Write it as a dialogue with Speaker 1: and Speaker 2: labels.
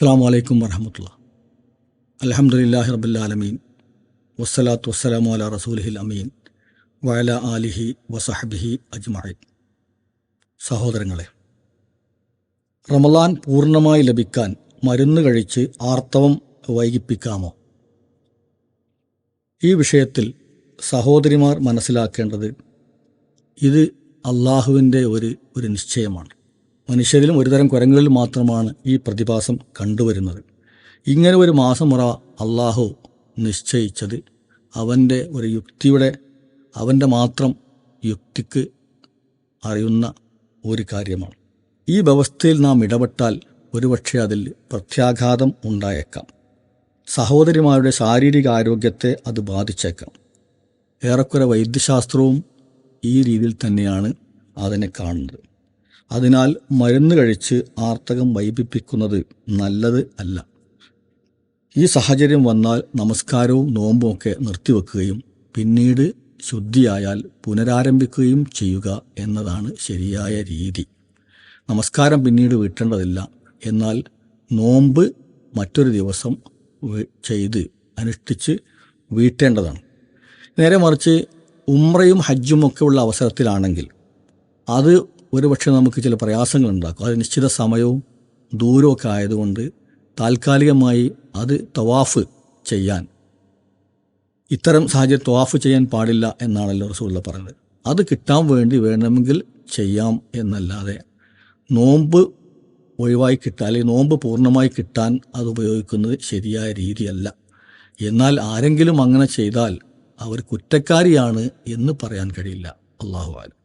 Speaker 1: അസ്സാം വലൈക്കും വർഹമത്തുള്ള അലഹമുല്ലാഹി റബുല്ലാലമീൻ വസ്സലാത്തു വസ്സലാമു അല റസൂലിഹിൽ അമീൻ. വയല ആലിഹി വസഹബിഹി അജ്മായി സഹോദരങ്ങളെ റമലാൻ പൂർണമായി ലഭിക്കാൻ മരുന്ന് കഴിച്ച് ആർത്തവം വൈകിപ്പിക്കാമോ? ഈ വിഷയത്തിൽ സഹോദരിമാർ മനസ്സിലാക്കേണ്ടത് ഇത് അള്ളാഹുവിന്റെ ഒരു ഒരു നിശ്ചയമാണ്. മനുഷ്യരിലും ഒരുതരം കുരങ്ങളിൽ മാത്രമാണ് ഈ പ്രതിഭാസം കണ്ടുവരുന്നത്. ഇങ്ങനെ ഒരു മാസമുറ അള്ളാഹു നിശ്ചയിച്ചത് അവന്റെ ഒരു യുക്തിയുടെ അവന്റെ മാത്രം യുക്തിക്ക് അറിയുന്ന ഒരു കാര്യമാണ്. ഈ വ്യവസ്ഥയിൽ നാം ഇടപെട്ടാൽ ഒരുപക്ഷെ അതിൽ പ്രത്യാഘാതം ഉണ്ടായേക്കാം. സഹോദരിമാരുടെ ശാരീരിക ആരോഗ്യത്തെ അത് ബാധിച്ചേക്കാം. ഏറെക്കുറെ വൈദ്യശാസ്ത്രവും ഈ രീതിയിൽ തന്നെയാണ് അതിനെ കാണുന്നത്. അതിനാൽ മരുന്ന് കഴിച്ച് ആർത്തകം വൈപിപ്പിക്കുന്നത് നല്ലത് അല്ല. ഈ സാഹചര്യം വന്നാൽ നമസ്കാരവും നോമ്പും ഒക്കെ നിർത്തിവെക്കുകയും പിന്നീട് ശുദ്ധിയായാൽ പുനരാരംഭിക്കുകയും ചെയ്യുക എന്നതാണ് ശരിയായ രീതി. നമസ്കാരം പിന്നീട് വീട്ടേണ്ടതില്ല. എന്നാൽ നോമ്പ് മറ്റൊരു ദിവസം ചെയ്ത് അനുഷ്ഠിച്ച് വീട്ടേണ്ടതാണ്. നേരെ മറിച്ച് ഉമ്രയും ഹജ്ജും ഒക്കെ ഉള്ള അവസരത്തിലാണെങ്കിൽ അത് ഒരുപക്ഷെ നമുക്ക് ചില പ്രയാസങ്ങൾ ഉണ്ടാക്കും അത് നിശ്ചിത സമയവും ദൂരമൊക്കെ ആയതുകൊണ്ട് താൽക്കാലികമായി അത് തവാഫ് ചെയ്യാൻ ഇത്തരം സാഹചര്യം തവാഫ് ചെയ്യാൻ പാടില്ല എന്നാണല്ലോ റസൂള്ള പറഞ്ഞത്. അത് കിട്ടാൻ വേണ്ടി വേണമെങ്കിൽ ചെയ്യാം എന്നല്ലാതെ നോമ്പ് ഒഴിവായി കിട്ടാൻ അല്ലെങ്കിൽ നോമ്പ് പൂർണമായി കിട്ടാൻ അത് ഉപയോഗിക്കുന്നത് ശരിയായ രീതിയല്ല. എന്നാൽ ആരെങ്കിലും അങ്ങനെ ചെയ്താൽ അവർ കുറ്റക്കാരിയാണ് എന്ന് പറയാൻ കഴിയില്ല. അള്ളാഹു